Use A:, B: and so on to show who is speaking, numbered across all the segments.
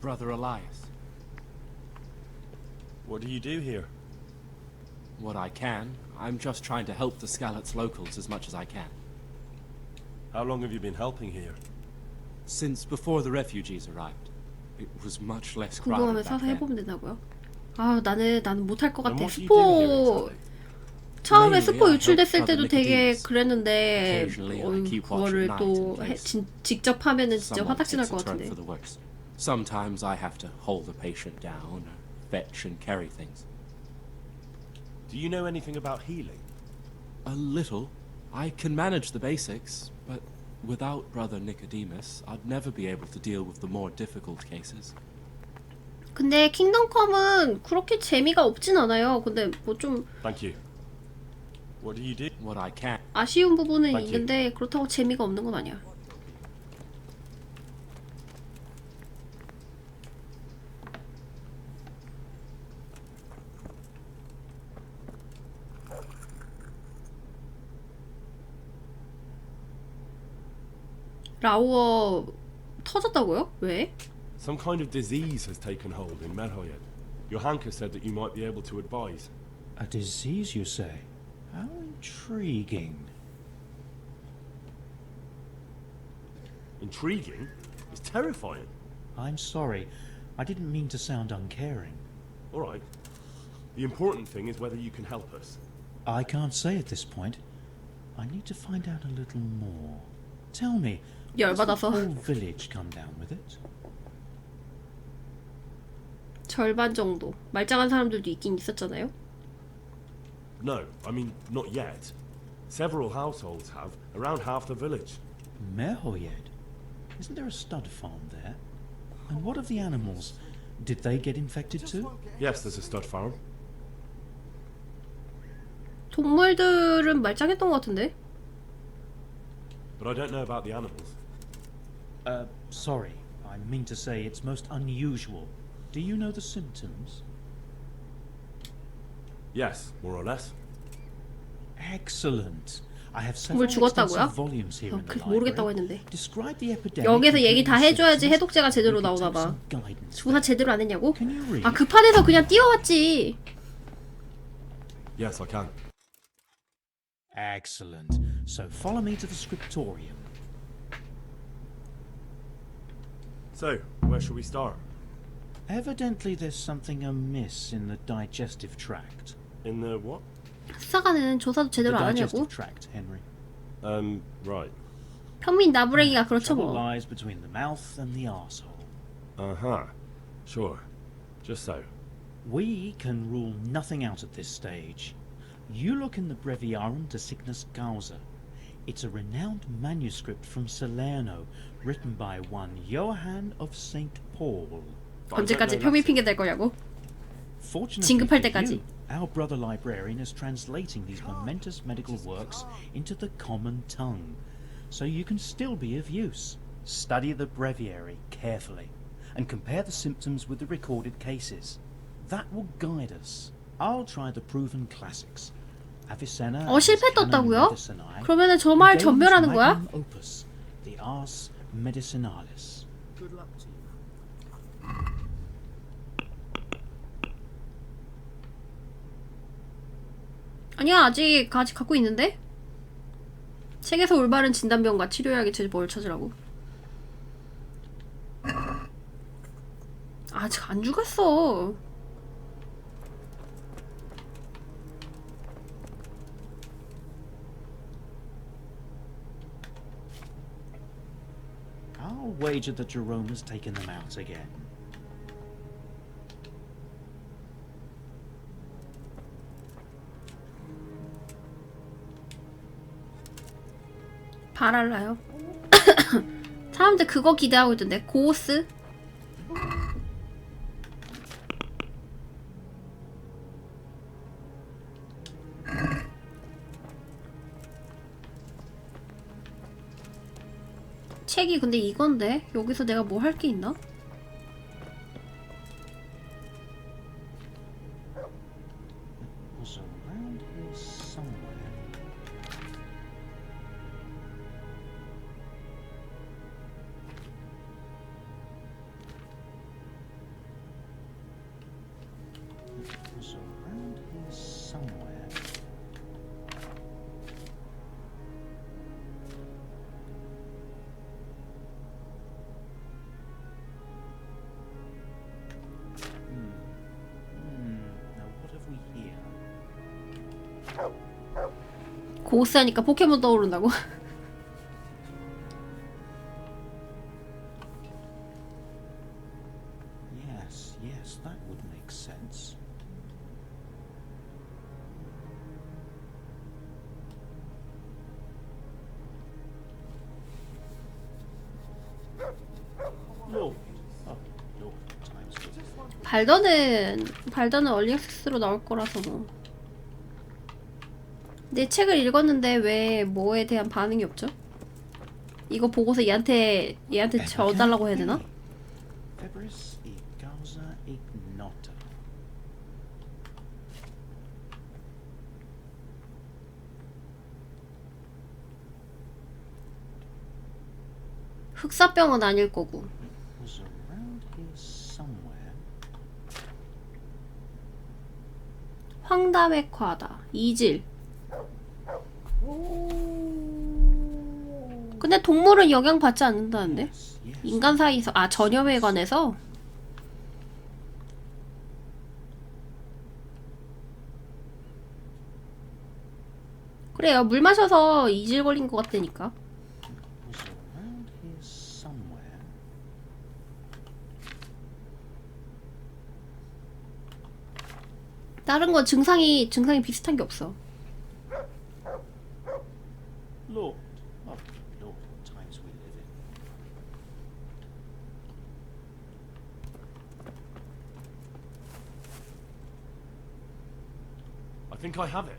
A: Brother Elias.
B: What do you do here?
A: What I can. I'm just trying to help the Skalitz locals as much as I can.
B: How long have you been helping here?
A: Since before the refugees arrived. It was much less crowded
C: 궁금하면
A: back
C: 사서
A: then.
C: 해보면 된다고요? 아 나는 나는 못할 것
B: Then
C: 같아. 스포? 처음에 스포 유출됐을 때도 되게. 그랬는데
A: watch
C: 그거를 또 해, 진, 직접 하면은 진짜 화딱지 날 것 같은데.
A: for the worse. Sometimes I have to hold the patient down, or fetch and carry things.
B: Do you know anything about healing?
A: A little. I can manage the basics, but without Brother Nicodemus, I'd never be able to deal with the more difficult cases.
C: 근데 킹덤컴은 그렇게 재미가 없진 않아요. 근데 뭐 좀
B: Thank you. What do you do?
A: What I can.
C: 아쉬운 부분은
B: Thank you.
C: 있는데 그렇다고 재미가 없는 건 아니야. 라우어 터졌다고요? 왜?
B: Some kind of disease has taken hold in Merhoyed. Johanka said that you might be able to advise.
D: A disease, you say? How intriguing.
B: Intriguing? It's terrifying.
D: I'm sorry. I didn't mean to sound uncaring.
B: All right. The important thing is whether you can help us.
D: I can't say at this point. I need to find out a little more. Tell me, does the
C: 열받아서
D: whole village come down with it?
C: 절반 정도 말짱한 사람들도 있긴 있었잖아요.
B: No, I mean, not yet. Several households have, around half the village.
D: Merhoyed? Isn't there a stud farm there? And what of the animals? Did they get infected too?
B: Yes, there's a stud farm.
C: 동물들은 말짱했던 것 같은데.
B: But I don't know about the animals.
D: Uh, sorry. I mean to say it's most unusual. Do you know the symptoms?
B: Yes, more or less.
D: Excellent. I have several
C: 죽었다고요?
D: extensive volumes here
C: 어,
D: in the
C: 그
D: library.
C: 모르겠다고 했는데.
D: Describe the epidemic.
C: 여기서 얘기 다 해줘야지. 해독제가 제대로 나오나 봐. 조사. 제대로 안 했냐고?
D: Can you read?
C: 아 급한에서 그냥 뛰어왔지.
B: Yes, I can.
D: Excellent. So follow me to the scriptorium.
B: So, where shall we start?
D: Evidently, there's something amiss in the digestive tract.
B: In the what?
C: 수사관은 조사도
D: The
C: 제대로 안 하냐고?
D: digestive tract, Henry.
B: Um, right.
C: 평민 나부랭이가 그렇죠
D: Trouble
C: 뭐.
D: lies between the mouth and the arsehole.
B: Uh huh. Sure. Just so.
D: We can rule nothing out at this stage. You look in the Breviarum de Signus Causa. It's a renowned manuscript from Salerno, written by one Johann of St. Paul.
B: But I don't
C: 언제까지
B: know
C: 평민
B: Latin.
C: 핑계 댈 거냐고?
D: Fortunately
C: 진급할
D: for
C: 때까지.
D: you, our brother librarian is translating these momentous medical works into the common tongue, so you can still be of use. Study the breviary carefully, and compare the symptoms with the recorded cases. That will guide us. I'll try the proven classics.
C: 어 실패 떴다고요? 그러면은 저말
D: and Galen's
C: 전멸하는 거야? 아니야 아직 아직 갖고 있는데? 책에서 올바른 진단병과 치료약의 제뭘 찾으라고? 아직 안 죽었어.
D: I'll wager that Jerome has taken them out again.
C: 바랄라요. 사람들 그거 기대하고 있던데 고스? 책이 근데 이건데 여기서 내가 뭐 할 게 있나? 고스 하니까 포켓몬 떠오른다고?
D: Yes, yes, that would make sense. Lord. Oh, Lord, time's good.
C: 발더는 발더는 얼리 액세스로 나올 거라서 뭐. 내 책을 읽었는데 왜 뭐에 대한 반응이 없죠? 이거 보고서 얘한테 얘한테 져달라고 해야 되나? 흑사병은 아닐 거고.
D: Somewhere.
C: 황담액화다. 이질. 근데 동물은 영향 받지 않는다는데? 인간 사이에서 아 전염에 관해서 그래요 물 마셔서 이질 걸린 것 같다니까. 다른 건 증상이 증상이 비슷한 게 없어
B: I have it.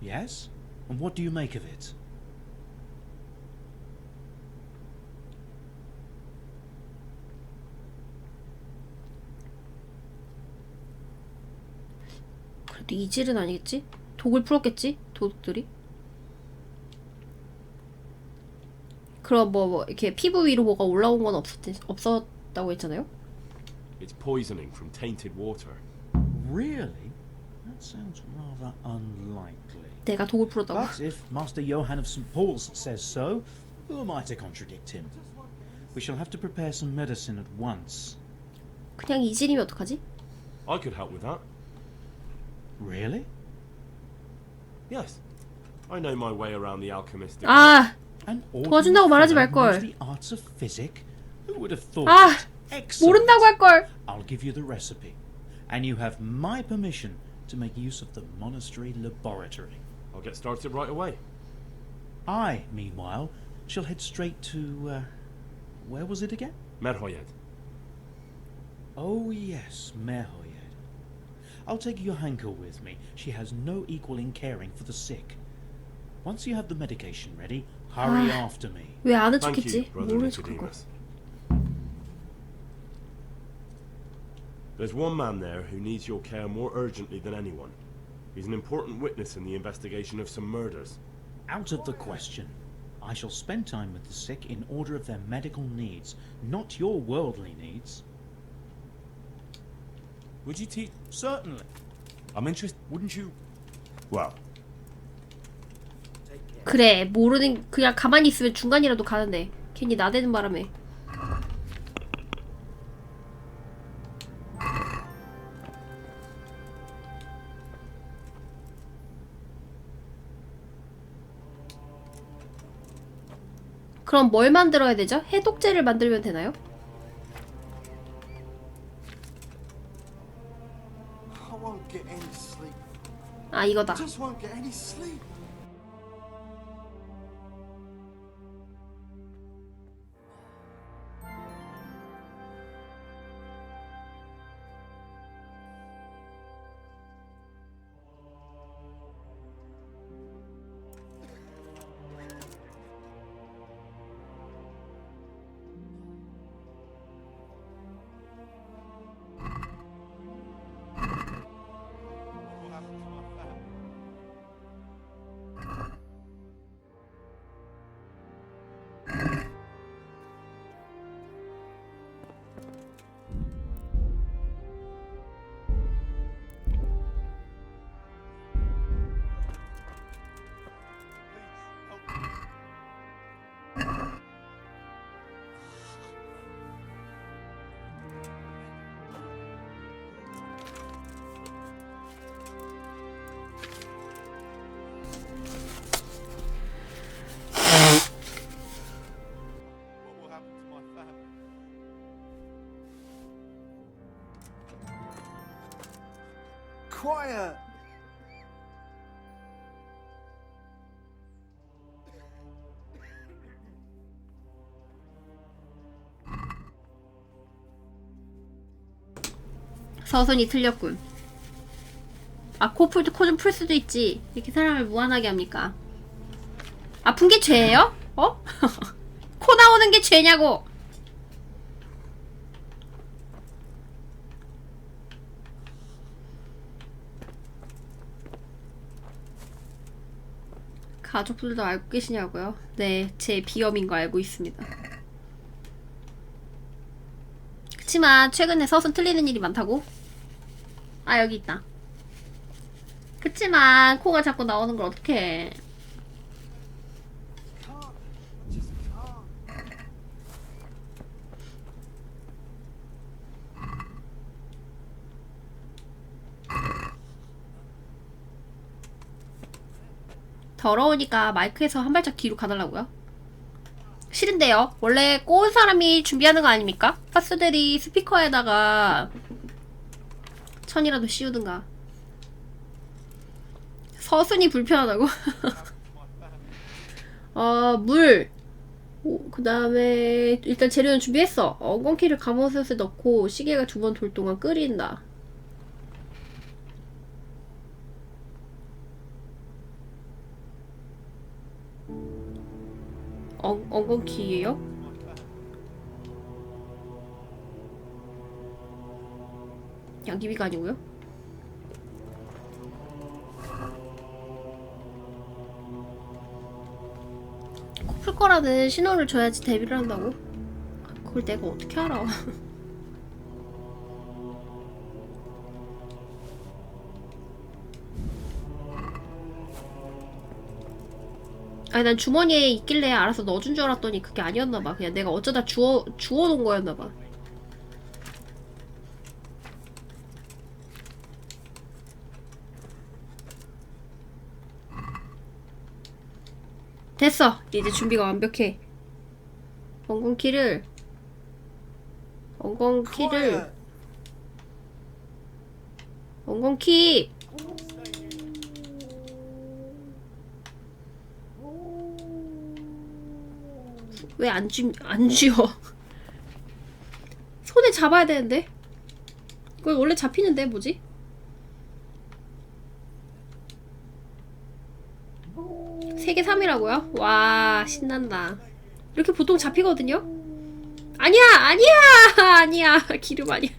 D: Yes? And what do you make of it?
C: 그래도 이질은 아니겠지? 독을 풀었겠지? 도둑들이? 그럼 뭐, 뭐 이렇게 피부 위로 뭐가 올라온 건 없었, 없었다고 했잖아요?
B: It's poisoning from tainted water.
D: Really? That sounds rather unlikely.
C: 내가 독을 풀었다고?
D: But if Master Johann of St. Paul's says so, who am I to contradict him? We shall have to prepare some medicine at once.
C: 그냥 이질이면 어떡하지?
B: I could help with that.
D: Really?
B: Yes. I know my way around the alchemistic.
C: 아!
D: An
C: 도와준다고 말하지
D: fellow who knows
C: 말걸.
D: the arts of physic? Who would have thought
C: 아!
D: it? Excellent.
C: 모른다고 할걸!
D: I'll give you the recipe. And you have my permission to make use of the monastery laboratory.
B: I'll get started right away.
D: I, meanwhile, shall head straight to. Uh, where was it again?
B: Merhoyed.
D: Oh, yes, Merhoyed. I'll take Johanka with me. She has no equal in caring for the sick. Once you have the medication ready, hurry
C: Ah.
D: after me.
C: 왜 아는
B: Thank you,
C: 척했지?
B: brother
C: 모르는 척한 거.
B: Nicodemus. There's one man there who needs your care more urgently than anyone. He's an important witness in the investigation of some murders.
D: Out of the question. I shall spend time with the sick in order of their medical needs, not your worldly needs.
E: Would you teach?
D: Certainly.
E: I'm interested. Wouldn't you? Well,
C: 그래 모르는 그냥 가만히 있으면 중간이라도 가는데 괜히 나대는 바람에 그럼 뭘 만들어야 되죠? 해독제를 만들면 되나요? 아 이거다
F: quiet.
C: 서순이 틀렸군. 아, 코 풀, 코좀 풀 수도 있지. 이렇게 사람을 무한하게 합니까? 아픈 게 죄예요? 어? 코 나오는 게 죄냐고! 가족들도 알고 계시냐고요? 네, 제 비염인 거 알고 있습니다. 그치만 최근에 서순 틀리는 일이 많다고? 아 여기 있다. 그치만 코가 자꾸 나오는 걸 어떡해.
F: Can't. I just can't.
C: 더러우니까 마이크에서 한 발짝 뒤로 가달라고요? 싫은데요. 원래 꼬운 사람이 준비하는 거 아닙니까? 파스들이 스피커에다가 천이라도 씌우든가. 서순이 불편하다고? 어, 물. 그 다음에 일단 재료는 준비했어. 엉겅퀴를 감옷에 넣고 시계가 두 번 돌 동안 끓인다. 엉, 엉겅퀴예요? 양귀비가 아니고요? 코풀 거라는 신호를 줘야지 데뷔를 한다고? 그걸 내가 어떻게 알아? 아니 난 주머니에 있길래 알아서 넣어준 줄 알았더니 그게 아니었나봐. 그냥 내가 어쩌다 주워 주워놓은 거였나봐. 됐어. 이제 준비가 완벽해. 엉겅키를 엉겅키를. 엉겅키 왜안 쥐어? 손에 잡아야 되는데? 이거 원래 잡히는데, 뭐지? 세개 3이라고요? 와, 신난다. 이렇게 보통 잡히거든요? 아니야! 아니야! 아니야! 기름 아니야.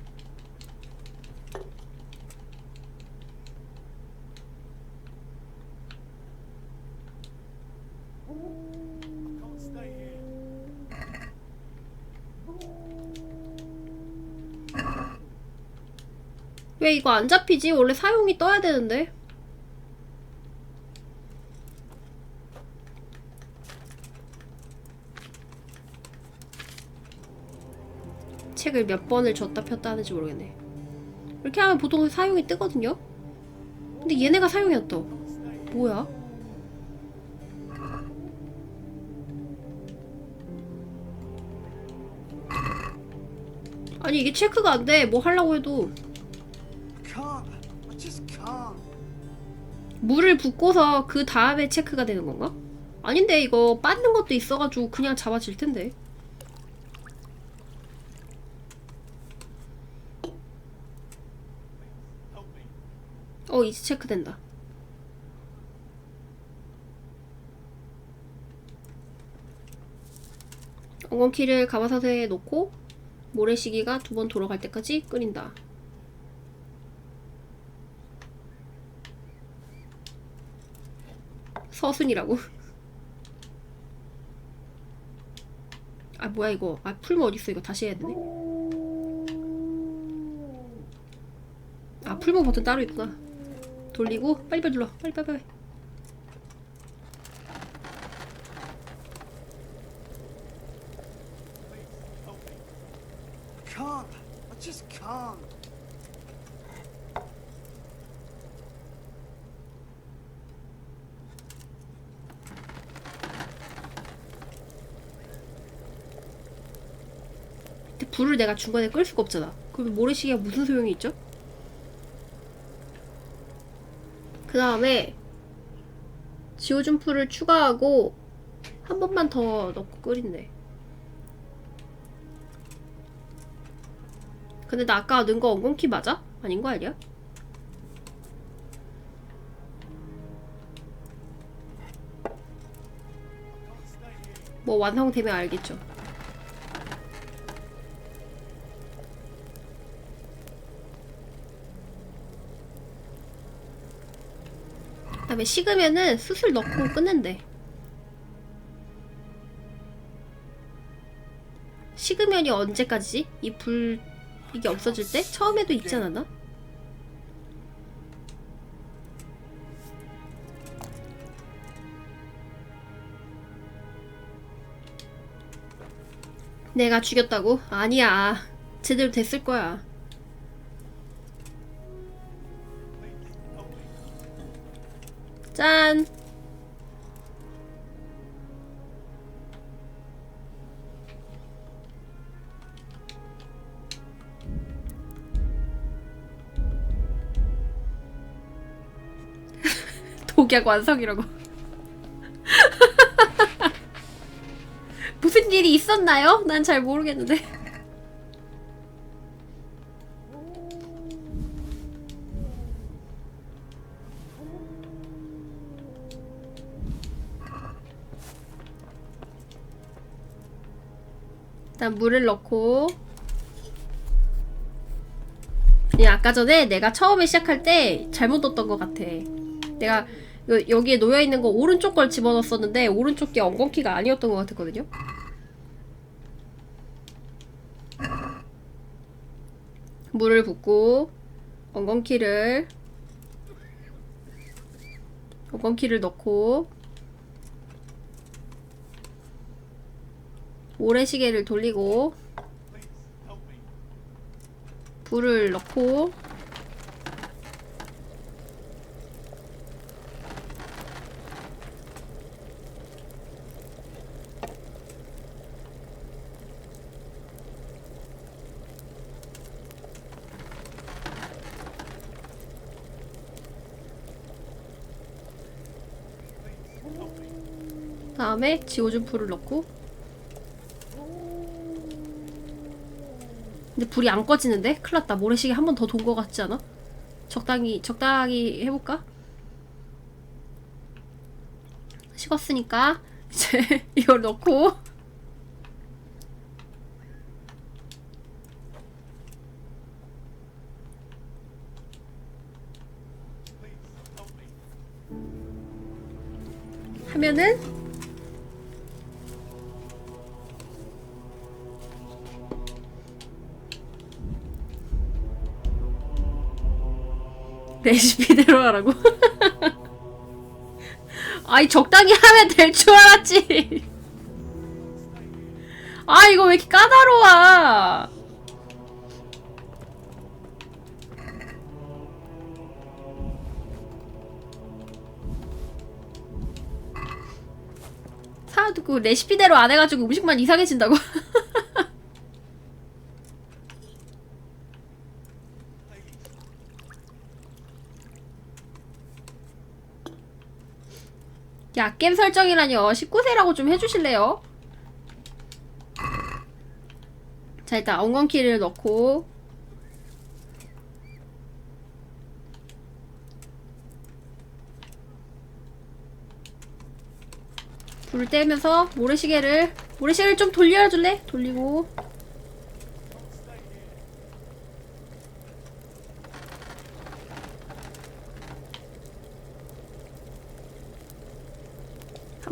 C: 왜 이거 안 잡히지? 원래 사용이 떠야 되는데. 책을 몇 번을 줬다 폈다 하는지 모르겠네. 이렇게 하면 보통 사용이 뜨거든요? 근데 얘네가 사용이 안 떠. 뭐야? 아니 이게 체크가 안 돼. 뭐 하려고 해도. 물을 붓고서 그 다음에 체크가 되는 건가? 아닌데 이거 빠는 것도 있어가지고 그냥 잡아질 텐데. 어 이제 체크된다. 엉겅퀴를 가마솥에 넣고 모래시계가 두 번 돌아갈 때까지 끓인다. 서순이라고. 아 뭐야 이거. 아 풀무 어딨어 이거 다시 해야 되네. 아 풀무 버튼 따로 있구나. 돌리고 빨리 빨리 눌러. 빨리 빨리 빨리.
F: Can't. I just can't.
C: 근데 불을 내가 중간에 끌 수가 없잖아. 그럼 모래시계가 무슨 소용이 있죠? 그 다음에 지오준풀을 추가하고 한 번만 더 넣고 끓인대. 근데 나 아까 넣은 거 엉겅키 맞아? 아닌 거 아니야? 뭐 완성되면 알겠죠. 다음에 식으면은 수술 넣고 끊는데. 식으면이 언제까지지? 이 불 이게 없어질 때? 처음에도 있지 않았나? 내가 죽였다고? 아니야. 제대로 됐을 거야. 짠! 독약 완성이라고. 무슨 일이 있었나요? 난 잘 모르겠는데. 일단 물을 넣고 이 아까 전에 내가 처음에 시작할 때 잘못 넣었던 것 같아. 내가 요- 여기에 놓여 있는 거 오른쪽 걸 집어넣었었는데 오른쪽 게 엉겅키가 아니었던 것 같았거든요. 물을 붓고 엉겅키를 엉겅키를 넣고 모래시계를 돌리고 불을 넣고 다음에 지오준 풀을 넣고 근데 불이 안 꺼지는데? 큰일 났다 모래시계 한 번 더 돈 거 같지 않아? 적당히 적당히 해볼까? 식었으니까 이제 이걸 넣고 레시피대로 하라고? 아이 적당히 하면 될 줄 알았지. 아 이거 왜 이렇게 까다로워? 사람도 그 레시피대로 안 해가지고 음식만 이상해진다고. 야, 게임 설정이라뇨. 19세라고 좀 해주실래요? 자, 일단 엉겅키를 넣고 불을 떼면서 모래시계를 모래시계를 좀 돌려줄래? 돌리고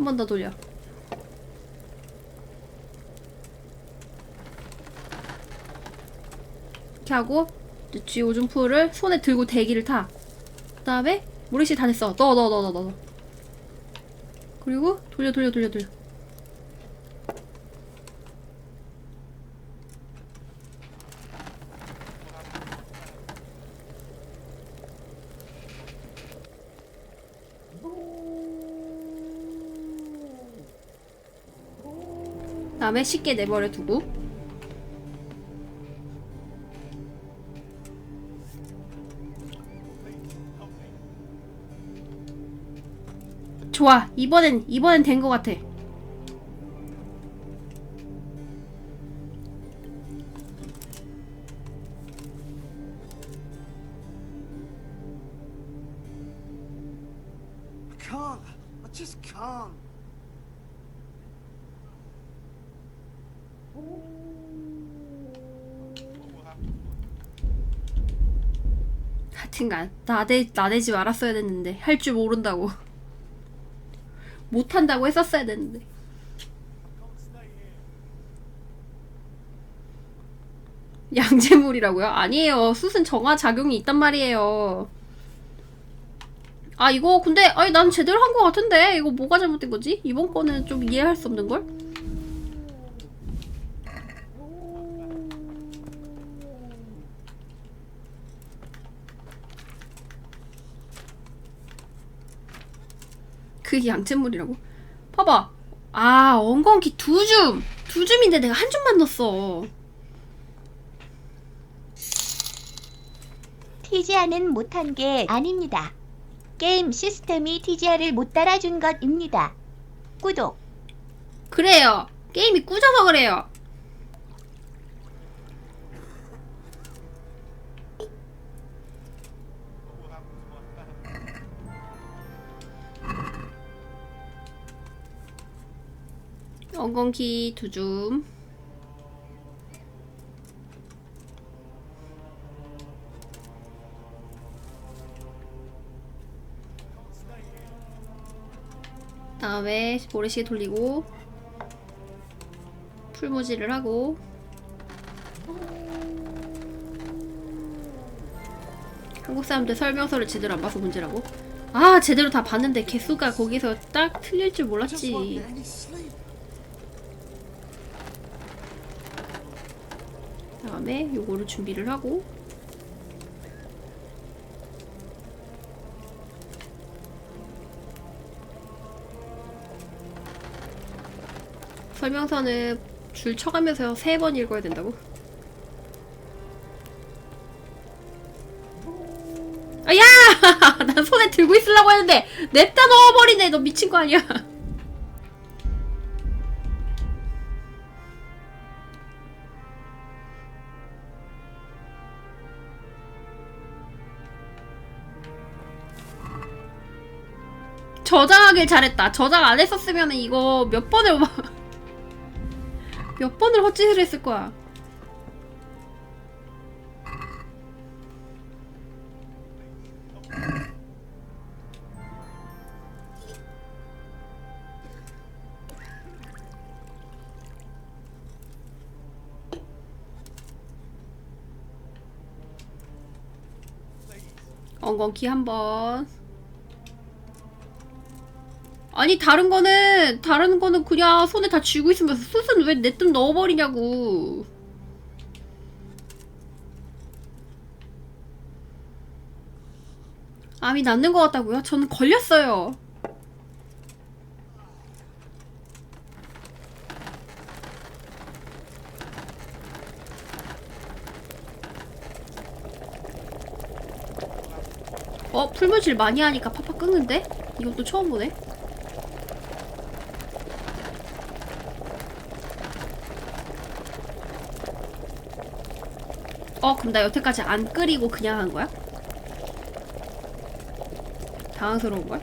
C: 한 번 더 돌려. 이렇게 하고 쥐 오줌풀을 손에 들고 대기를 타. 그 다음에 모래시 다 됐어. 넣어 넣어 넣어. 넣어. 그리고 돌려 돌려 돌려 돌려. 다음에 쉽게 내버려 두고. 좋아. 이번엔 이번엔 된 것 같아. 하여튼간 나대 나대지 말았어야 됐는데 할 줄 모른다고 못한다고 했었어야 됐는데 양재물이라고요? 아니에요 숯은 정화 작용이 있단 말이에요 아 이거 근데 아니 난 제대로 한 거 같은데 이거 뭐가 잘못된 거지? 이번 거는 좀 이해할 수 없는 걸? 그게 양잿물이라고? 봐봐. 아, 엉겅키 두 줌! 두 줌인데 내가 한 줌만 넣었어.
G: TGR는 못한 게 아닙니다. 게임 시스템이 TGR을 못 따라준 것입니다. 구독.
C: 그래요. 게임이 꾸져서 그래요. 엉겅키 두 줌. 다음에 모래시계 돌리고 풀모지를 하고 한국 사람들 설명서를 제대로 안 봐서 문제라고? 아 제대로 다 봤는데 개수가 거기서 딱 틀릴 줄 몰랐지 다음에 요거를 준비를 하고 설명서는 줄 쳐가면서 세 번 읽어야 된다고? 아야! 난 손에 들고 있으려고 했는데 냅다 넣어버리네 너 미친 거 아니야 저장하길 잘했다. 저장 안 했었으면 이거 몇 번을 몇 번을 헛짓을 했을 거야. 엉겅키 한 번. 아니 다른 거는 다른 거는 그냥 손에 다 쥐고 있으면 숯은 왜 내 뜸 넣어버리냐고. 암이 낫는 것 같다고요? 저는 걸렸어요. 어 풀무질 많이 하니까 팍팍 끓는데? 이것도 처음 보네. 어, 그럼 나 여태까지 안 끓이고 그냥 한 거야? 당황스러운 걸?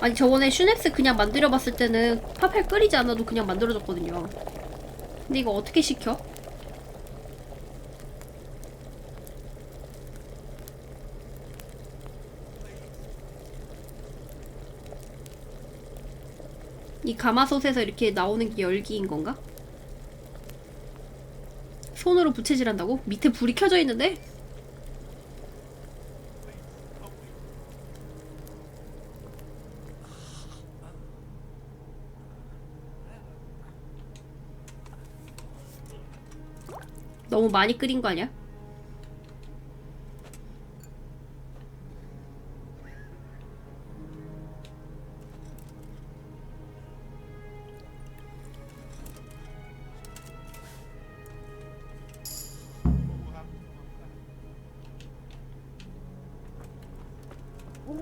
C: 아니 저번에 슈넵스 그냥 만들어봤을 때는 파팔 끓이지 않아도 그냥 만들어졌거든요. 근데 이거 어떻게 시켜? 가마솥에서 이렇게 나오는 게 열기인 건가? 손으로 부채질한다고? 밑에 불이 켜져 있는데? 너무 많이 끓인 거 아니야?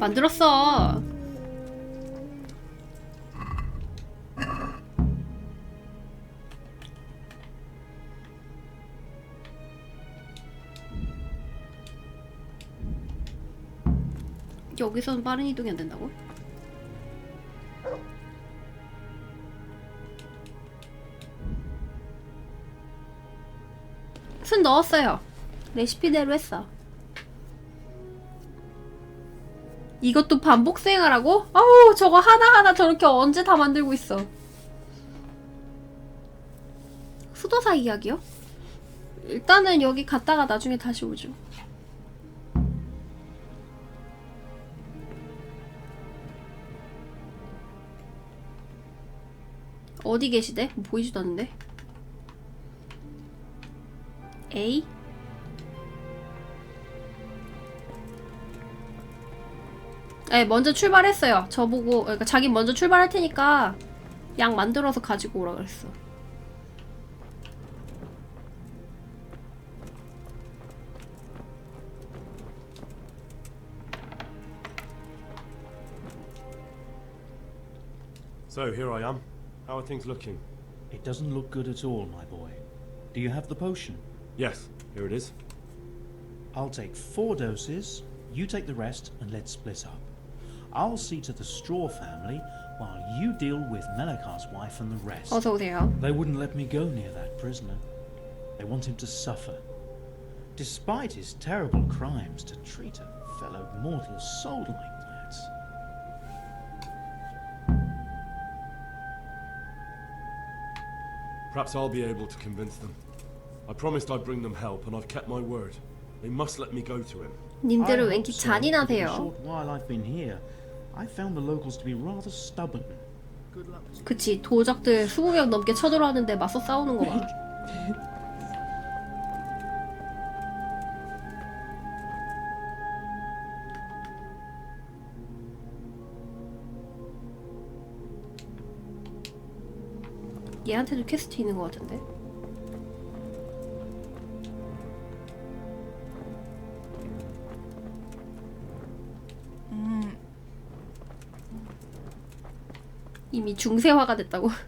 C: 만들었어. 여기서는 빠른 이동이 안 된다고? 순 넣었어요. 레시피대로 했어. 이것도 반복 수행하라고? 아우 저거 하나하나 저렇게 언제 다 만들고 있어 수도사 이야기요? 일단은 여기 갔다가 나중에 다시 오죠 어디 계시대? 보이지도 않는데 A? 네, 먼저 출발했어요. 저보고, 그러니까 자기 먼저 출발할 테니까 양 만들어서 가지고 오라 그랬어.
B: So, here I am. How are things looking?
D: It doesn't look good at all, my boy. Do you have the potion?
B: Yes, here it is.
D: I'll take four doses, you take the rest, and let's split up. I'll see to the Straw family while you deal with Melikar's wife and the rest.
C: 어서 오세요.
D: They wouldn't let me go near that prisoner. They want him to suffer. Despite his terrible crimes, to treat a fellow mortal soul like that.
B: Perhaps I'll be able to convince them. I promised I'd bring them help, and I've kept my word. They must let me go to him.
C: 님들은
D: I
C: 왠지
D: hope so, but in the
C: 잔인하세요.
D: short while I've been here, I found the locals to be rather stubborn.
C: 그치, 도적들 20명 넘게 쳐들어왔는데 맞서 싸우는 거 봐. 얘한테도 퀘스트 있는 것 같은데? 이미 중세화가 됐다고.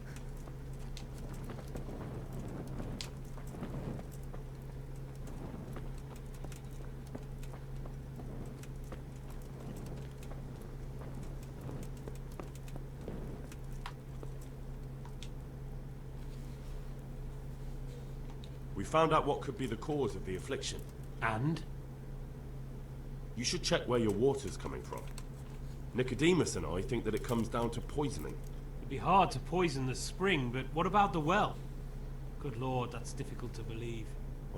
B: We found out what could be the cause of the affliction.
E: And?
B: You should check where your water's coming from. Nicodemus and I think that it comes down to poisoning.
H: It'd be hard to poison the spring, but what about the well? Good lord, that's difficult to believe.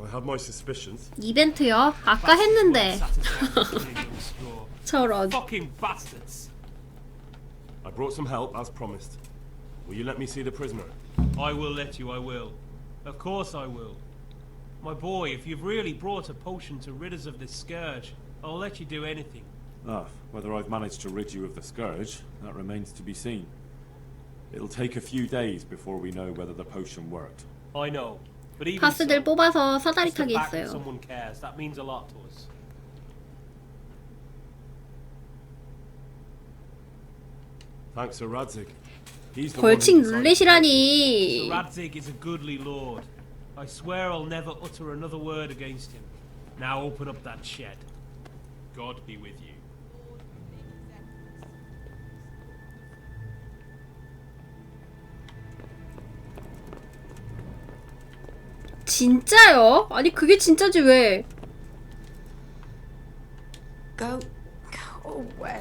B: I have my suspicions.
C: 이벤트요? 아까 했는데.
H: Bastards.
C: 저런.
H: Fucking bastards!
B: I brought some help, as promised. Will you let me see the prisoner?
H: I will let you, I will. Of course I will. My boy, if you've really brought a potion to rid us of this scourge, I'll let you do anything.
E: Ah, whether I've managed to rid you of the scourge, that remains to be seen. It'll take a few days before we know whether the potion worked.
H: I know, but even
C: 파스들
H: so,
C: 뽑아서 사다리
H: just the
C: 타기
H: fact that
C: 있어요.
H: someone cares, that means a lot to us.
B: Thanks to Radzig. He's the
C: 벌칙
B: one who decided to-
C: 룰렛이라니.
H: Radzig is a goodly lord. I swear I'll never utter another word against him. Now open up that shed. God be with you.
C: 진짜요? 아니 그게 진짜지 왜?
I: Go, go away.